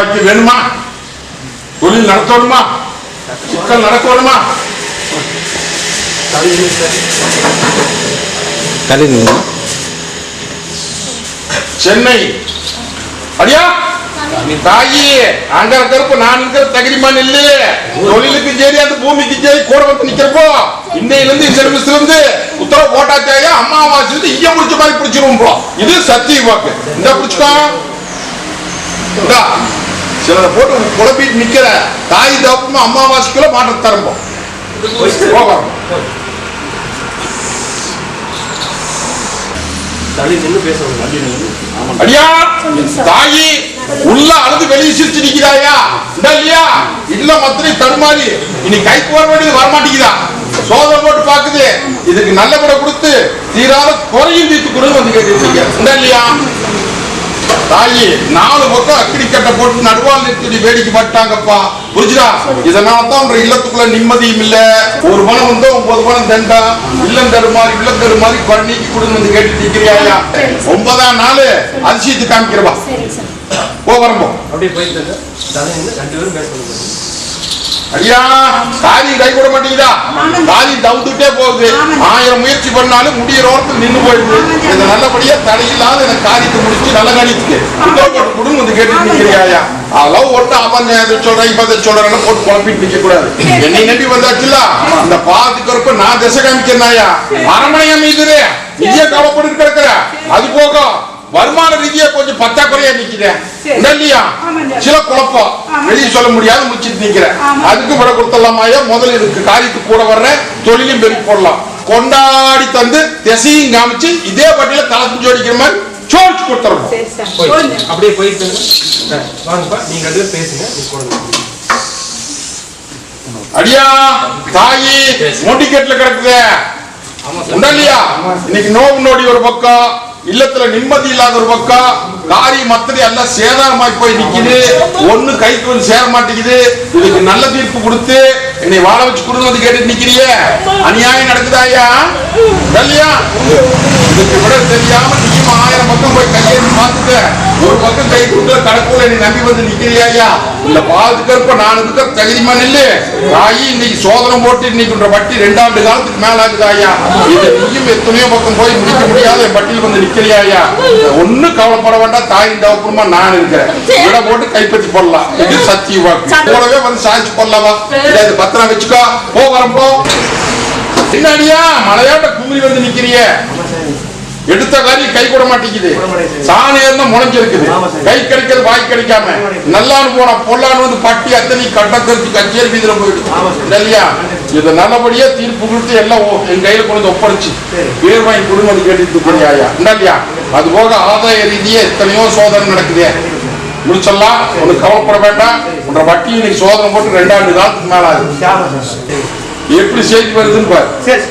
பாக்கி வேணுமா? தொழில் நடத்தணுமா? சிக்கல் நடக்கணுமா? சென்னை. அடியா? நீ தாயி அங்க இருக்கிறப்ப நான் இருக்கிற தகுதிமான் இல்ல தொழிலுக்கும் சரி அந்த பூமிக்கும் சரி கூட வந்து நிக்கிறப்போ இன்னையில இருந்து இந்த நிமிஷத்துல இருந்து உத்தரவு போட்டாச்சாயா? அம்மாவாசை இருந்து ஈய முடிச்ச மாதிரி பிடிச்சிருவோம் இது சத்திய வாக்கு. இந்தா, சிலரை போட்டு குழப்பிட்டு நிக்கிற தாய் தப்புமா அம்மாவாசைக்குள்ள மாற்றம் தரம்போ. போகிறோம் அடியா தாயி உள்ள அழுது வெளியே சிரிச்சு நிக்கிறாயா? இல்லையா? இல்ல மத்திரை தடுமாறி. இனி கைக்கு வர வேண்டியது வரமாட்டேங்குதா? சோதனை போட்டு பாக்குது இதுக்கு நல்ல விட கொடுத்து தீராத குறையும் தீர்த்து வந்து இந்த இல்லையா? தாயி நாலு பக்கம் அக்கிடி கட்டை போட்டு நடுவால் நிறுத்தி வேடிக்கை பட்டாங்கப்பா புரிஞ்சுதா? இதனால தான் உன்ற இல்லத்துக்குள்ள நிம்மதியும் இல்ல. ஒரு பணம் வந்து ஒன்பது பணம் தண்டா இல்லம் தருமாறி இல்லம் தருமாறி குறைநீக்கி கொடுன்னு வந்து கேட்டு நிக்கிறியாயா ஒன்பதாம் நாள் அதிசயத்து காமிக்கிறவா? வரம்போ. அப்படியே போயிட்டு ரெண்டு பேரும் பேசணும் ஐயா காரியம் கை கூட மாட்டேங்குதா? காரியம் தவுத்துட்டே போகுது. ஆயிரம் முயற்சி பண்ணாலும் முடியிற ஓரத்தில் நின்னு போயிடுது. இது நல்லபடியா தடையில்லாத எனக்கு காரியத்தை முடிச்சு நல்ல காரியத்துக்கு போட்டு கொடுன்னு வந்து கேட்டு நிக்கிறியாயா அதெல்லாம் ஒட்டு அவன் சொல்றேன் இப்ப சொல்றேன்னு போட்டு குழப்பிட்டு நிக்க கூடாது என்னை நம்பி வந்தாச்சுல இந்த பாத்துக்கிறப்ப நான் திசை காமிக்கிறேனாயா அரமனையா மீதுரு நீயே கவலைப்பட்டு கிடக்குற. அது போக வருமான ரீதியா கொஞ்சம் பத்தாக்குறையா நிக்கிறேன் இல்லையா சில குழப்பம். வெளியே சொல்ல முடியாத முடிச்சிட்டு நிக்கிறேன். அதுக்கு விட கொடுத்துடலாமாயா? முதல்ல இதுக்கு காரியத்துக்கு கூட வர்றேன். தொழிலும் பெருக்கி போடலாம். கொண்டாடி தந்து திசையும் காமிச்சு இதே பட்டியல தலத்து ஜோடிக்கிற மாதிரி சோடிச்சு கொடுத்துறோம் போய் அப்படியே போயிட்டு வாங்கப்பா. நீங்க பேரும் பேசுங்க. அடியா தாயி மொண்டிக்கேட்ல கிடக்குது. இன்னைக்கு நோவு நோடி ஒரு பக்கம். இல்லத்துல நிம்மதி இல்லாத ஒரு பக்கம் காரி மத்தடி எல்லாம் சேதாரமாய் போய் நிக்குது. ஒண்ணு கைக்கு வந்து சேர மாட்டேங்குது. இதுக்கு நல்ல தீர்ப்பு கொடுத்து என்னை வாழ வச்சு கொடுங்க வந்து கேட்டு நிக்கிறியே? அநியாயம் நடக்குதா ஐயா? இல்லையா? இதுக்கு விட தெரியாம ஆயிரம் பக்கம் போய் கையெழுத்து பார்த்துட்டு ஒரு பக்கம் கை கொடுக்கல கடற்கூல நீ நம்பி வந்து நிக்கிறியா இந்த பாதுகாப்பு நான் இருக்கிற தகுதிமா நில்லு. தாயி இன்னைக்கு சோதனை போட்டு இன்னைக்கு வட்டி ரெண்டாண்டு காலத்துக்கு மேல ஆகுது ஐயா. இது நீயும் எத்தனையோ பக்கம் போய் முடிக்க முடியாத வட்டியில் வந்து நிக்கிறியா ஒண்ணும் கவலைப்பட வேண்டாம். தாயின் தவப்புமா நான் இருக்கிறேன். விட போட்டு கைப்பற்றி போடலாம். இது சத்திய வாக்கு. கூடவே வந்து சாதிச்சு போடலாமா? இது பத்திரம் வச்சுக்கோ. போ வரப்போ என்னடியா மலையாட்ட குமிழி வந்து நிக்கிறியே. எடுத்த காரியம் கை கூட மாட்டேங்குது. சாணியம் தான் முளைஞ்சிருக்குது. கை கிடைக்கிறது வாய் கிடைக்காம. நல்லான்னு போனா பொல்லான்னு வந்து பட்டி அத்தனை கட்டக்கரிச்சு கச்சேரி வீதியில போயிடுது. இல்லையா? இதை நல்லபடியா தீர்ப்பு கொடுத்து எல்லாம் என் கையில கொண்டு ஒப்படைச்சு. பேர் வாங்கி குடும்பம் கேட்டுட்டு இருக்கிறியா இல்லையா? அது போக ஆதாய ரீதியா எத்தனையோ சோதனை நடக்குது. முடிச்சிடலாம். ஒண்ணு கவலைப்பட வேண்டாம். உன்ற வட்டி இன்னைக்கு சோதனை போட்டு ரெண்டாண்டு காலத்துக்கு மேல ஆகுது. எப்படி செய்தி வருதுன்னு பாரு.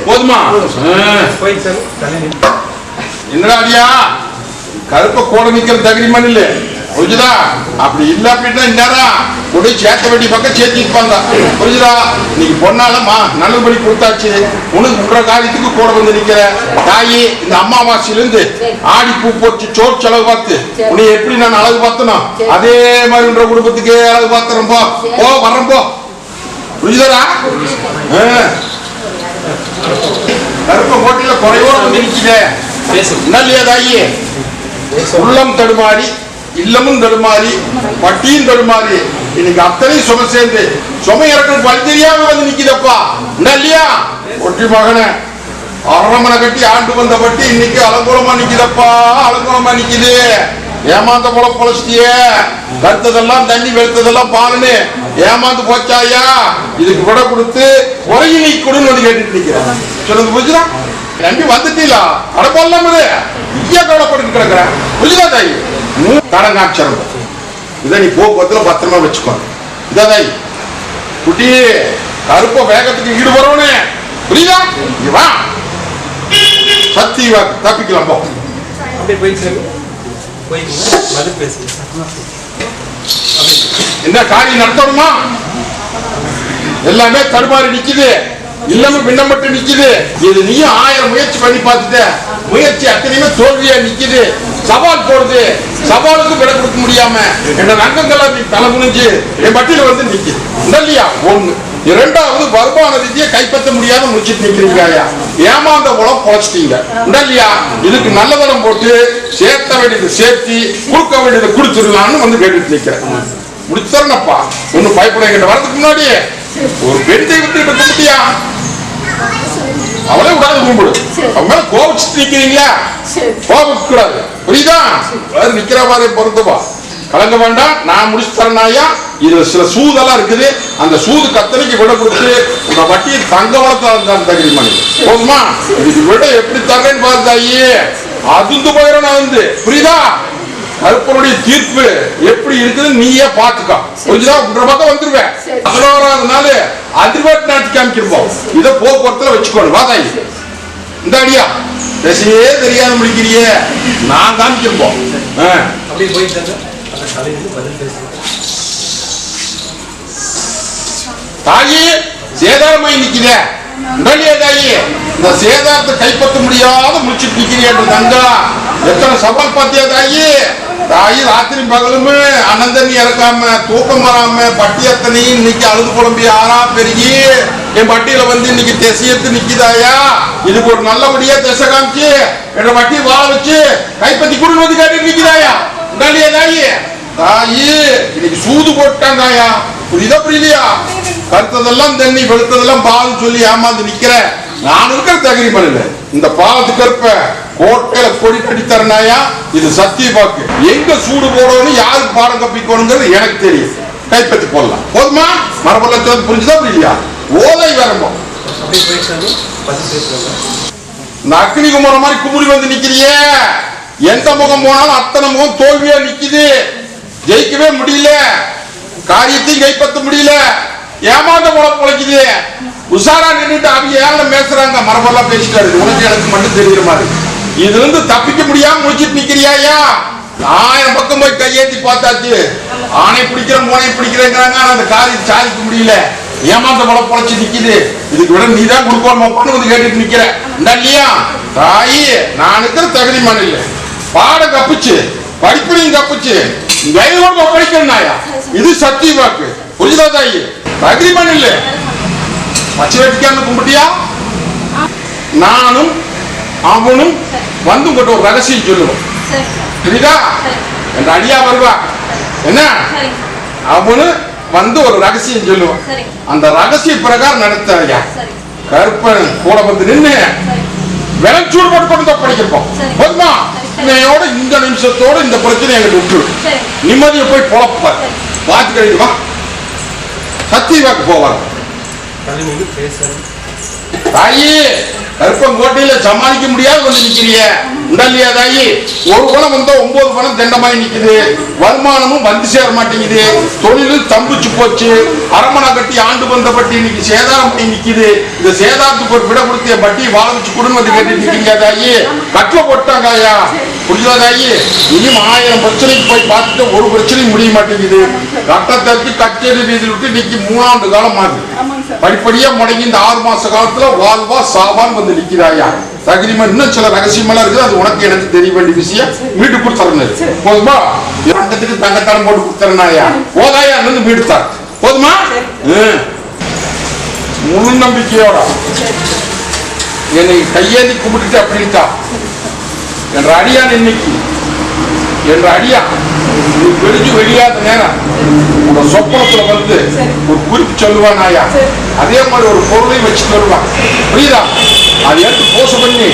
போதுமா ஆ. போயிட்டு தள்ளி நின்று என்னடா அடியா? கருப்ப கூட நிக்கிற தகுதிமன் இல்ல புரிஞ்சுதா? அப்படி இல்ல அப்படின்னா இந்நேரம் கொண்டு சேர்க்க வேண்டிய பக்கம் சேர்த்து இருப்பாங்க புரிஞ்சுதா? இன்னைக்கு பொண்ணாலமா நல்லபடி கொடுத்தாச்சு. உனக்கு உன்ற காரியத்துக்கு கூட வந்து நிக்கிற. தாயி இந்த அம்மாவாசியிலிருந்து ஆடி பூ போச்சு சோர் செலவு பார்த்து உன்னை எப்படி நான் அழகு பார்த்தனோ? அதே மாதிரி உன்ற குடும்பத்துக்கு அழகு பார்த்துறேன் போ. போ வர்றோம் போ. புரிஞ்சுதாடா ஆ. கருப்ப போட்டியில குறையோட வந்து நிக்குதே பேசுங்க உள்ளம் தடுமாறி இல்லமும் தடுமாறி வட்டியும் தடுமாறி. இன்னைக்கு அத்தனையும் சும சேர்ந்து சுமை இறக்கம் பழி தெரியாம வந்து நிக்குதப்பா. இல்லையா? ஒட்டி மகனே அரமனை கட்டி ஆண்டு வந்த பட்டி இன்னைக்கு அலங்கோலமா நிக்குதப்பா அலங்கோலமா நிக்குது. ஏமாந்த போல பொழைச்சிட்டியே. கருத்ததெல்லாம் தண்ணி வெளுத்ததெல்லாம் பாலுன்னு ஏமாந்து போச்சாயா? இதுக்கு விட கொடுத்து குறைய கொடுன்னு வந்து கேட்டுட்டு நிக்கிறேன். சொல்லுங்க புரிஞ்சுதான் நம்பி வந்துட்டீங்களா அட போடலாம் ஐயா கவலைப்பட்டு கிடக்குறேன் புரியுதா தாய்? கடன் காமிச்சிருங்க இதை நீ போக்குவரத்துல பத்திரமா வச்சுக்கோ. இதா தாய். குட்டி கருப்ப வேகத்துக்கு ஈடு வரவனே புரியுதா? இங்க வா. சத்தி வா தப்பிக்கலாம் போ. என்ன காரியம் நடத்தணுமா? எல்லாமே தடுமாறி நிக்குது. இல்லாம பின்னப்பட்டு நிக்குது. இது நீயும் ஆயிரம் முயற்சி பண்ணி பார்த்துட்ட. முயற்சி அத்தனையுமே தோல்வியா நிக்குது. சவால் போடுது. சவாலுக்கு விட கொடுக்க முடியாம என் ரங்கங்கள்லாம் நீ தலை முடிஞ்சு என் பட்டியல வந்து நிக்குது. இல்லையா ஒண்ணு. இரண்டாவது வருமான ரீதியை கைப்பற்ற முடியாத முடிச்சிட்டு நிக்கிறீங்க ஐயா ஏமாந்த உலம் பொழைச்சிட்டீங்க. இல்லையா இதுக்கு நல்லதனம் போட்டு சேர்த்த வேண்டியது சேர்த்தி கொடுக்க வேண்டியது கொடுத்துடலாம்னு வந்து கேட்டுட்டு நிக்கிறேன். முடிச்சரணப்பா ஒன்னும் பயப்பட என்கிட்ட வரதுக்கு முன்னாடியே ஒரு பெண் தெய்வத்தை கும்பிட்டியா அவளே விடாது கும்பிடு. அவன் மேல கோபிச்சுட்டு நிக்கிறீங்களா. கோபிக்க கூடாது. புரியுதா? அது நிக்கிற மாதிரி பொறுத்துவா கலங்க வேண்டாம். நான் முடிச்சு தரனாயா இதுல சில சூதெல்லாம் இருக்குது. அந்த சூது கத்தனைக்கு விட கொடுத்து உங்க வட்டியை தங்க வளர்த்தா தகுதி மணி. போதுமா? இதுக்கு விட எப்படி தரேன்னு பார்த்தாயி அதுந்து போயிடும் நான் வந்து புரியுதா? கருப்பனுடைய தீர்ப்பு எப்படி இருக்குதுன்னு நீயே பாத்துக்கோ புரிஞ்சுதா? உன்ற பக்கம் வந்துருவேன். சரி. பதினோராவது நாள் அதிர்வேட் நாட்டு காமிக்கிறோம் இதை போக்குவரத்துல வச்சுக்கோணும். வாதாயி இந்த அடியா. பேசையே தெரியாத முடிக்கிறியே நான் காமிக்கிறோம் தாயி சேதாரமாய் நிக்கிற. உடனே தாயி? இந்த சேதாரத்தை கைப்பற்ற முடியாத முடிச்சுட்டு நிக்கிறியா தங்கா எத்தனை சவால் பார்த்தியா தாயி? தாயி ராத்திரி பகலும் அனந்தனி இறக்காம தூக்கம் வராம பட்டி அத்தனையும் இன்னைக்கு அழுது குழம்பு ஆறா பெருகி என் பட்டியில வந்து இன்னைக்கு திசையத்து நிக்கிதாயா இதுக்கு ஒரு நல்லபடியா திசை காமிச்சு என் பட்டி வாழ வச்சு கைப்பத்தி குடும்பம் வந்து கேட்டு நிக்கிதாயா தாயி? தாயி இன்னைக்கு சூது போட்டாங்காயா புரியுதா புரியலையா? கருத்ததெல்லாம் தண்ணி வெளுத்ததெல்லாம் பால் சொல்லி ஏமாந்து நிக்கிறேன். நான் இருக்கிற தகுதி பண்ணல இந்த பாலத்துக்கு கற்ப கோட்டையில கொடி கட்டி தரனாயா இது சத்திய பாக்கு எங்க சூடு போடணும் யாருக்கு பாடம் கப்பிக்கணுங்கிறது எனக்கு தெரியும். கைப்பற்றி போடலாம். போதுமா? மரபெல்லாம் சேர்ந்து புரிஞ்சுதா புரியலையா? ஓலை வரம்போ. இந்த அக்னி குமரம் மாதிரி குமுறி வந்து நிக்கிறியே? எந்த முகம் போனாலும் அத்தனை முகம் தோல்வியா நிக்குது. ஜெயிக்கவே முடியல. காரியத்தையும் கைப்பற்ற முடியல. ஏமாந்த முகம் பிழைக்குது உஷாரா நின்றுட்டு அவங்க ஏழு பேசுறாங்க மரபெல்லாம் பேசிட்டாரு. உனக்கு எனக்கு மட்டும் தெரியுற மாதிரி. இதுல இருந்து தப்பிக்க முடியாம முடிச்சிட்டு நிக்கிறியாயா ஆயிரம் பக்கம் போய் கையேத்தி பார்த்தாச்சு. ஆணை பிடிக்கிறேன் மோனை பிடிக்கிறேங்கிறாங்க. ஆனா அந்த காரியம் சாதிக்க முடியல. ஏமாந்த முளை பொழைச்சு நிக்குது. இதுக்கு விட நீ தான் கொடுக்கணும்? வந்து கேட்டுட்டு நிக்கிற. இல்லையா? தாயி நான் இருக்கிற தகுதி மண்ணில் பாடம் கப்புச்சு படிப்பையும் கப்புச்சு கையோட படிக்கணும் நாயா. இது சத்திய வாக்கு. புரியுதா தாயி? தகுதி இல்ல பச்சை வெட்டிக்காம கும்பிட்டியா? நானும் அவனும் வந்து உங்கள்கிட்ட ஒரு ரகசியம் சொல்லுவோம். புரியுதா? என் அடியா வருவா. என்ன? அவனு வந்து ஒரு ரகசியம் சொல்லுவான். அந்த ரகசிய பிரகாரம் நடத்தாயா கருப்பன் கூட வந்து நின்று விளச்சூடு போட்டு கொண்டு தான் படிக்கிறோம் போதுமா இன்னையோட இந்த நிமிஷத்தோட இந்த பிரச்சனையை எங்கிட்ட விட்டுரு நிம்மதியை போய் பொழப்ப. பார்த்து கழிவா வா சத்தியவாக்கு போவாங்க. தலைமையில தாயி! கருப்பங்கோட்டையில சமாளிக்க முடியாது வந்து நிக்கிறிய உண்டல்லையா தாயி ஒரு பணம் வந்தா ஒன்பது பணம் தண்டமாய் நிக்குது. வருமானமும் வந்து சேர மாட்டேங்குது. தொழிலும் தம்பிச்சு போச்சு. அரமணை கட்டி ஆண்டு வந்த பட்டி இன்னைக்கு சேதாரம் பண்ணி நிக்குது. இந்த சேதாரத்துக்கு ஒரு விட கொடுத்திய பட்டி வாழ வச்சு வந்து கட்டி நிக்கிறீங்க தாயி. கட்டில போட்டாங்க ஐயா புரியுதா தாயி? இனியும் ஆயிரம் பிரச்சனைக்கு போய் பார்த்துட்டு ஒரு பிரச்சனையும் முடிய மாட்டேங்குது. கட்டத்திற்கு கச்சேரி வீதியில் விட்டு இன்னைக்கு மூணாண்டு காலம் ஆகுது படிப்படியா முடங்கி இந்த ஆறு மாச காலத்துல வாழ்வா சாவான் வந்து நிக்கிறாயா? தகுதிமா இன்னும் சில ரகசியமெல்லாம் இருக்குது. அது உனக்கு எனக்கு தெரிய வேண்டிய விஷயம். வீட்டு கொடுத்துறேன் போதுமா? இரண்டத்துக்கு தங்கத்தானம் போட்டு கொடுத்துறனாயா போதாயா? இருந்து வீடு தான். போதுமா. முழு நம்பிக்கையோட. என்னை கையேந்தி கும்பிட்டுட்டு அப்படின்ட்டா என்ற அடியான் இன்னைக்கு. என்ற அடியா? நீ வெளிஞ்சு வெளியாத நேரம் உங்க சொப்பனத்துல வந்து ஒரு குறிப்பு சொல்லுவான் ஆயா. அதே மாதிரி ஒரு பொருளையும் வச்சுட்டு வருவான் புரியுதா? அது எடுத்து போச பண்ணி.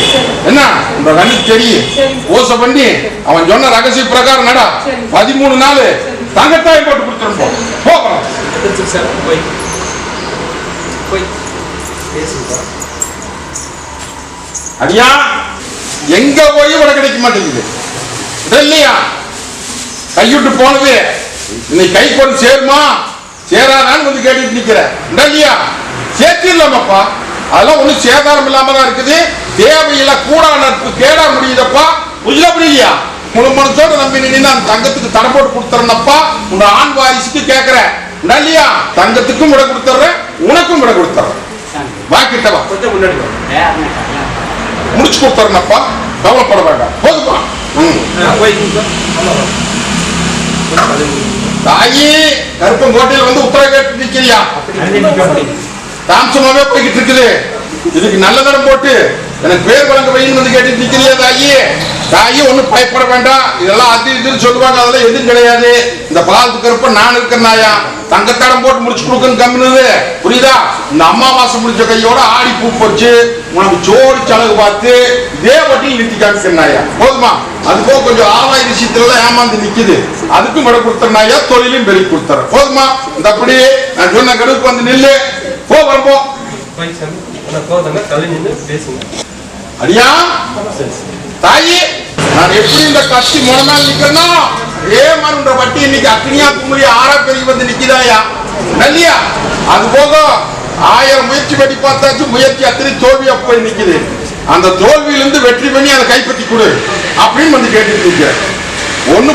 என்ன? உங்க கண்ணுக்கு தெரியும். போச பண்ணி அவன் சொன்ன ரகசிய பிரகாரம் நடா. பதிமூணு நாள் தங்கத்தாயம் போட்டு கொடுத்துருப்போம் போகலாம் போய். போய். அடியா எங்க போய் விட கிடைக்க மாட்டேங்குது? இல்லையா கைவிட்டு போனது. இன்னைக்கு கை கொண்டு சேருமா? சேராதான்னு வந்து கேட்டுட்டு நிக்கிற. இல்லையா சேர்த்திடலாமப்பா அதெல்லாம் ஒண்ணும் சேதாரம் இல்லாம தான் இருக்குது. தேவையில்ல கூடா நட்பு கேடா முடியுதப்பா. புரியல புரியலையா முழு மனசோட நம்பி நின்று அந்த தங்கத்துக்கு தடை போட்டு கொடுத்துறேன்னப்பா. உங்க ஆண் வாரிசுக்கு கேட்கிறேன் இல்லையா தங்கத்துக்கும் விட கொடுத்துட்றேன் உனக்கும் விட கொடுத்துட்றேன் வாக்கிட்டவா? முடிச்சு கொடுத்துறேனப்பா. கவலைப்பட வேண்டாம். போதுமா ம். போய்க்குங்க கோட்டையில் வந்து உத்தரவு கேட்டு நிக்கிறியா? அப்படி போய்கிட்டு இருக்குது. இதுக்கு நல்ல தரம் போட்டு எனக்கு பேர் வழங்க வைன்னு வந்து கேட்டு நிக்கிறியா தாயி? தாயி ஒன்றும் பயப்பட வேண்டாம். இதெல்லாம் அது இதுன்னு சொல்லுவாங்க. அதெல்லாம் எதுவும் கிடையாது. இந்த பாலத்து கருப்ப நான் இருக்கிறனாயா? தங்கத்தடம் போட்டு முடிச்சு கொடுக்கணும் கம்முனது. புரியுதா? இந்த அமாவாசை முடிச்ச கையோட ஆடி பூ போச்சு உனக்கு ஜோடி சலகு பார்த்து இதே வட்டியில் நிறுத்தி போதுமா? அது போக கொஞ்சம் ஆதாய விஷயத்துல ஏமாந்து நிக்குது. அதுக்கும் விட கொடுத்தனாயா தொழிலும் பெருகி கொடுத்துறேன். போதுமா? இந்த அப்படி நான் சொன்ன கடுப்பு வந்து நில்லு. போ பேசுங்க. அடியா? தாயி நான் எப்படி இந்த கத்தி முழமேல் நிக்கிறனோ அதே மாதிரி உன்ற வட்டி இன்னைக்கு அக்னியா குமரி ஆறா பெருகி வந்து நிக்குதாயா? நல்லியா அது போக ஆயிரம் முயற்சி பண்ணி பார்த்தாச்சு முயற்சி அத்தனை தோல்வியா போய் நிக்குது. அந்த தோல்வியிலிருந்து வெற்றி பண்ணி அதை கைப்பற்றி கொடு அப்படின்னு வந்து கேட்டுட்டு நிக்கிறேன்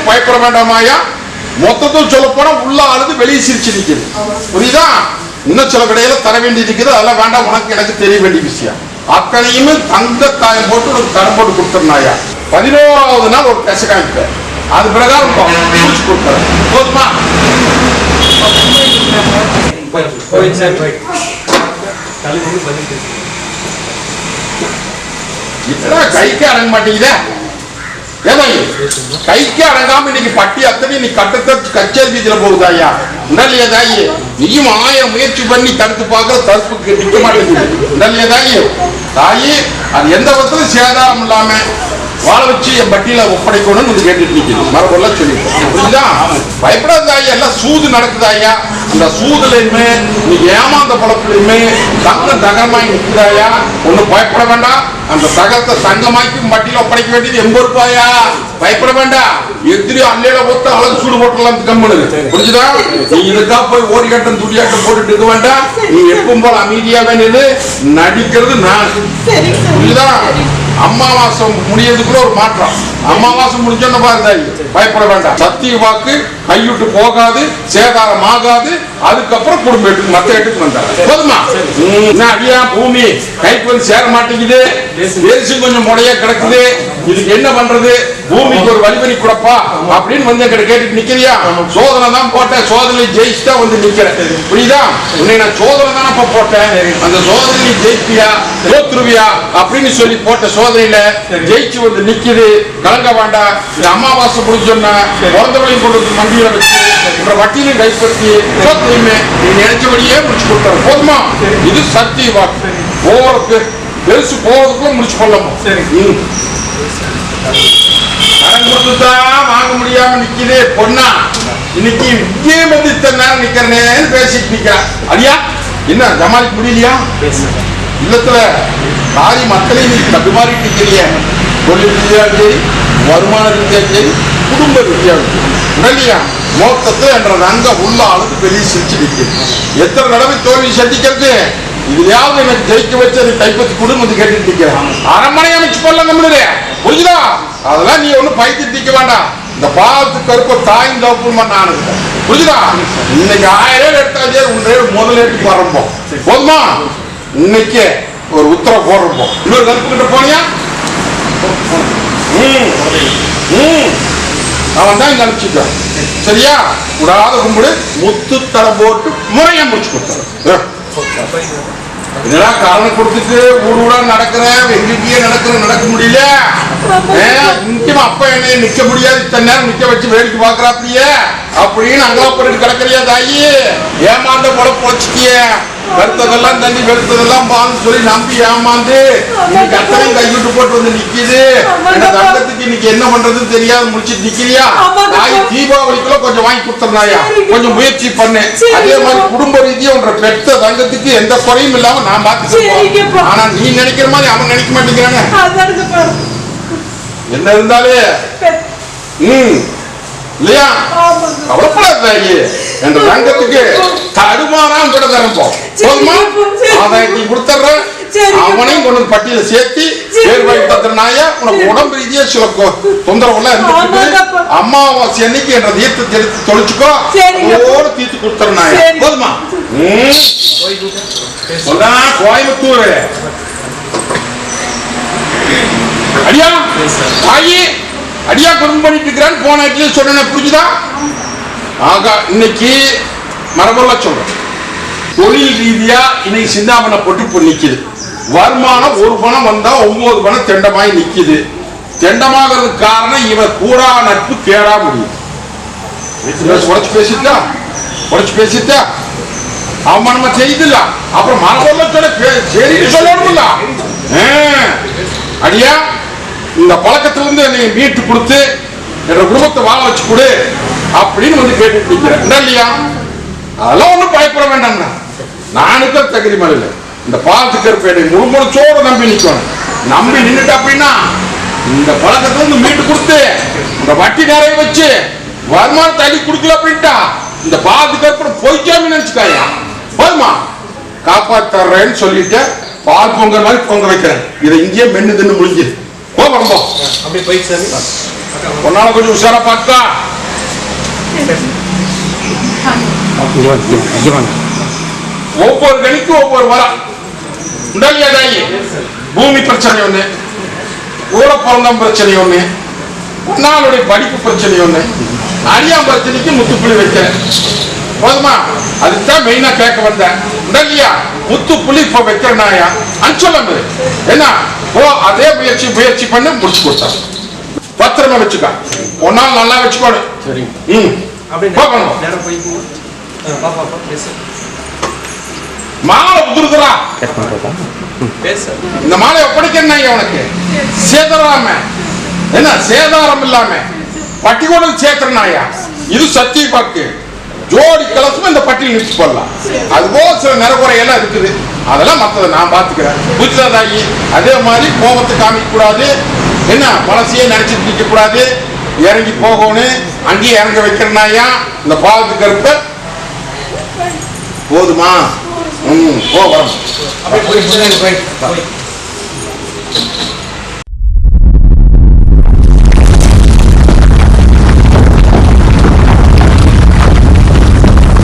பயப்பட வேண்டாமாயா மொத்தத்தில் சொல்ல போனா உள்ள அழுது வெளியே சிரிச்சு நிக்குது. புரியுதா? இன்னும் சில கடையில தர வேண்டி இருக்குது அதெல்லாம் வேண்டாம் உனக்கு எனக்கு தெரிய வேண்டிய விஷயம். அத்தனையுமே தங்க காயம் போட்டு உனக்கு தரம் போட்டு கொடுத்துருந்தாயா. பதினோராவது நாள் ஒரு கச அது பிரகாரம் முடிச்சு கொடுத்தாரு போதுமா? இப்பதான் கைக்கு அடங்க மாட்டேங்குதே. கைக்கு அடங்காம இன்னைக்கு பட்டி அத்தனை நீ கட்டத்தை கச்சேரி வீதியில போகுதாயா உடல்லையா தாயி. நீயும் ஆயிரம் முயற்சி பண்ணி தடுத்து பார்க்க தடுப்பு நிற்க மாட்டேங்குது. உடல்லையா தாயி. தாயி அது எந்த விதத்திலும் சேதாரம் இல்லாம வாழ வச்சு என் பட்டியல ஒப்படைக்கணும்னு வந்து கேட்டுட்டு நிக்குது. மரபெல்லாம் சொல்லி புரியுதா பயப்படாத தாயா எல்லாம் சூது நடக்குதாயா இந்த சூதுலையுமே நீ ஏமாந்த பழப்புலையுமே தங்கம் தகரமாய் நிற்கிறாயா ஒன்னும் பயப்பட வேண்டாம். அந்த தகரத்தை தங்கமாக்கி மட்டியில ஒப்படைக்க வேண்டியது எண்பது ரூபாயா பயப்பட வேண்டாம். எத்திரியோ அள்ளையில போட்டு அழகு சூடு போட்டுலாம் கம்முனு. புரிஞ்சுதா? நீ இதுக்கா போய் ஓடியாட்டம் துடியாட்டம் போட்டுட்டு இருக்க வேண்டாம். நீ எப்பவும் போல அமைதியாவே நின்று நடிக்கிறது நான். புரியுதா அமாவாசை முடியறதுக்குள்ள ஒரு மாற்றம். அமாவாசை முடிஞ்சோன்னு பாருந்தாய் பயப்பட வேண்டாம். சத்திய வாக்கு கைவிட்டு போகாது சேதாரம் ஆகாது அதுக்கப்புறம் குடும்ப வீட்டுக்கு மத்த வீட்டுக்கு வந்தாங்க போதுமா? அடியா பூமி? கைக்கு வந்து சேர மாட்டேங்குது. எரிசு கொஞ்சம் முறையா கிடக்குது. இதுக்கு என்ன பண்றது? பூமிக்கு ஒரு வழிபறி கொடுப்பா அப்படின்னு வந்து எங்கிட்ட கேட்டுட்டு நிக்கிறியா? சோதனை தான் போட்டேன். சோதனை ஜெயிச்சு தான் வந்து நிக்கிறேன். புரியுதா? உன்னை நான் சோதனை தானே இப்ப போட்டேன். அந்த சோதனை ஜெயிப்பியா? தோத்துருவியா? அப்படின்னு சொல்லி போட்ட சோதனையில ஜெயிச்சு வந்து நிக்குது. கலங்க வேண்டாம். இந்த அமாவாசை முடிஞ்சோன்னா பிறந்தவளையும் கொண்டு வந்து மண்டியில வச்சு உங்க வட்டியிலையும் கைப்பற்றி சோத்தையுமே நீ நினைச்சபடியே முடிச்சு கொடுத்தாரு போதுமா? இது சத்திய வாக்கு. போறதுக்கு பெருசு போறதுக்குள்ள முடிச்சு கொள்ளணும். சரி. கடன் கொடுத்துதான் வாங்க முடியாம நிக்குது பொண்ணா. இன்னைக்கு இங்கே வந்து இத்தனை நேரம் நிக்கிறேன்னு பேசிட்டு நிக்கிறா. அடியா என்ன ஜமாளிக்க முடியலையா? இல்லத்துல காரி மக்களையும் நீ தடுமாறிட்டு இருக்கிறீங்க தொழில் ரீதியாக சரி வருமான ரீதியாக சரி குடும்ப ரீதியாக உடலியா உடனடியா என்ற ரங்க உள்ள ஆளுக்கு வெளியே சிரிச்சு நிற்குது எத்தனை தடவை தோல்வி சந்திக்கிறது? இதுலயாவது எனக்கு ஜெயிக்க வச்சு அதை கைப்பற்றி கொடுன்னு வந்து கேட்டுட்டு அரை அரண்மனை அமைச்சு கொள்ள நம்மளுடைய புரியுதா அதெல்லாம் நீ ஒன்றும் பயத்து திக்க வேண்டாம். இந்த பாலத்து கருப்ப தாயும் தப்புமா நான் புரிஞ்சுதா? புரியுதா இன்னைக்கு ஆயிரம் எடுத்தாதே எடுத்தாச்சே உன்றைய முதலேட்டுக்கு போதுமா? இன்னைக்கு ஒரு உத்தரவு போடுறப்போம் இன்னொரு கருப்பு கிட்ட போனியா? ம். அவன் தான் இங்க சரியா? விடாத கும்பிடு. முத்து தலை போட்டு முறையா முடிச்சு கொடுத்தாரு. இதெல்லாம் காரணம் கொடுத்துட்டு ஊர் ஊடா நடக்கிறேன்? எங்கேயே நடக்கிற நடக்க முடியல. இங்கேயும் அப்பா என்னைய நிக்க முடியாது. இத்தனை நேரம் நிக்க வச்சு வேடிக்கை பாக்குறாப்பியே அப்படின்னு அங்கலாப்பட்டு கிடக்குறியா தாயி? ஏமாந்த போல போச்சுக்கிய வெறுத்ததெல்லாம் தண்ணி வெறுத்ததெல்லாம் பான்னு சொல்லி நம்பி ஏமாந்து இன்னைக்கு அத்தனையும் கைவிட்டு போட்டு வந்து நிக்குது. இந்த தங்கத்துக்கு இன்னைக்கு என்ன பண்றதுன்னு தெரியாத முடிச்சிட்டு நிக்கிறியா. தாய் தீபாவளிக்குள்ள கொஞ்சம் வாங்கி கொடுத்துருந்தாயா. கொஞ்சம் முயற்சி பண்ணு. அதே மாதிரி குடும்ப ரீதியா உன்ற பெத்த தங்கத்துக்கு எந்த குறையும் இல்லாம நான் சரிங்கப்பா. ஆனா நீ நினைக்கிற மாதிரி அவன் நினைக்க மாட்டேங்கிறானே. அதானுங்கப்பா என்ன இருந்தாலே? ம் இல்லையா? ஆமாங்க. கவலைப்படாத தாயி என்ற தங்கத்துக்கு தடுமாறாம கூட தரப்போம் போதுமா. ஆதாயத்தை கொடுத்துட்றேன். அவனையும் கொண்டு வந்து பட்டியல சேர்த்து வாங்கி தந்துனாயா உனக்கு உடம்பு ரீதியா சில கொ- தொந்தரவுலாம் இருந்துட்டு. அமாவாசை அன்னைக்கு என்ற தீர்த்தத்தை எடுத்து தொலைச்சுக்கோ சரிங்க. அதோட தீர்த்து கொடுத்துறனாயா. போதுமா? கோயம்புத்தூர். அடியா. தாயி அடியா குறும்பு பண்ணிட்டு இருக்கிறான்னு போன இடத்துல சொன்னேன் புரிஞ்சுதா? ஆகா இன்னைக்கு மரபுள்ள சொல்றேன். தொழில் ரீதியா இன்னைக்கு சிந்தாமனை போட்டு இப்போ நிக்குது. வருமானம் ஒரு பணம் வந்தா ஒன்பது பணம் தெண்டமாய் நிக்குது. தெண்டமாகிறதுக்கு காரணம் இவன் கூடா நட்பு கேடா முடியும். உடச்சு பேசிட்டா? உடச்சு பேசிட்டா? அவமானமா செய்தில்ல. அப்புறம் மரபுள்ள சொல்ல சரின்னு சொல்லணும்ல. அடியா? இந்த பழக்கத்திலிருந்து என்னை மீட்டு கொடுத்து என்ற குடும்பத்தை வாழ வச்சு கொடு அப்படின்னு வந்து கேட்டுட்டு நிக்கிறேன் இல்லையா? அதெல்லாம் ஒண்ணும் பயப்பட வேண்டாம் நானுக்கு தகுதி மலையில இந்த பாலத்துக்கு பேடை முழுமுழுச்சோடு நம்பி நிற்கணும் நம்பி நின்றுட்டு அப்படின்னா இந்த பழக்கத்துல இருந்து மீட்டு கொடுத்து இந்த வட்டி நிறைய வச்சு வருமானம் தள்ளி கொடுக்கல அப்படின்ட்டா இந்த பாலத்துக்கு ஏற்பட பொய்க்காம நினைச்சுக்காயா போதுமா? காப்பாத்தர்றேன்னு சொல்லிட்டு பால் பொங்கல் மாதிரி பொங்க வைக்கிறேன். இதை இங்கேயே மென்னு தின்னு முடிஞ்சுது போ வரம்போ அப்படியே சாமி. வாங்க. உன்னால கொஞ்சம் உஷாரா பார்க்கா ஒவ்வொரு கணிக்கும் ஒவ்வொரு வரம். உண்டல்லையா தாயி பூமி பிரச்சனை ஒண்ணு ஊர பிறந்தம் பிரச்சனை ஒண்ணு உன்னாளுடைய படிப்பு பிரச்சனை ஒண்ணு அரியாம் பிரச்சனைக்கு முத்துப்புள்ளி வைக்கிறேன். போதுமா? அதுக்கு தான் மெயினா கேட்க வந்தேன். உண்டல்லையா முத்துப்புள்ளி இப்ப வைக்கிறனாயா அஞ்சொல்லம் என்ன ஓ அதே முயற்சி முயற்சி பண்ணி முடிச்சு கொடுத்தேன் பத்திரமா வச்சுக்க. ஒரு நாள் நல்லா வச்சுக்கோடு சரி ம். மாலை உதிருதுரா பேசு. இந்த மாலை ஒப்படைக்கிறேன் ஐயா உனக்கு சேதராம. என்ன சேதாரம் இல்லாம. பட்டிகோடல் சேத்திரனாயா இது சத்திய பாக்கு ஜோடி கலசம் இந்த பட்டியல் நிறுத்தி போடலாம் அதுபோல சில நிறகுறையெல்லாம் இருக்குது. அதெல்லாம் மற்றத நான் பார்த்துக்கிறேன். புரிச்சதாயி அதே மாதிரி கோபத்தை காமிக்க கூடாது என்ன பழசையே நினைச்சிட்டு நிக்க கூடாது இறங்கி போகணும். அங்கேயே இறங்க வைக்கிறனாயா இந்த பாவத்து கருப்பை? போதுமா? ம் போ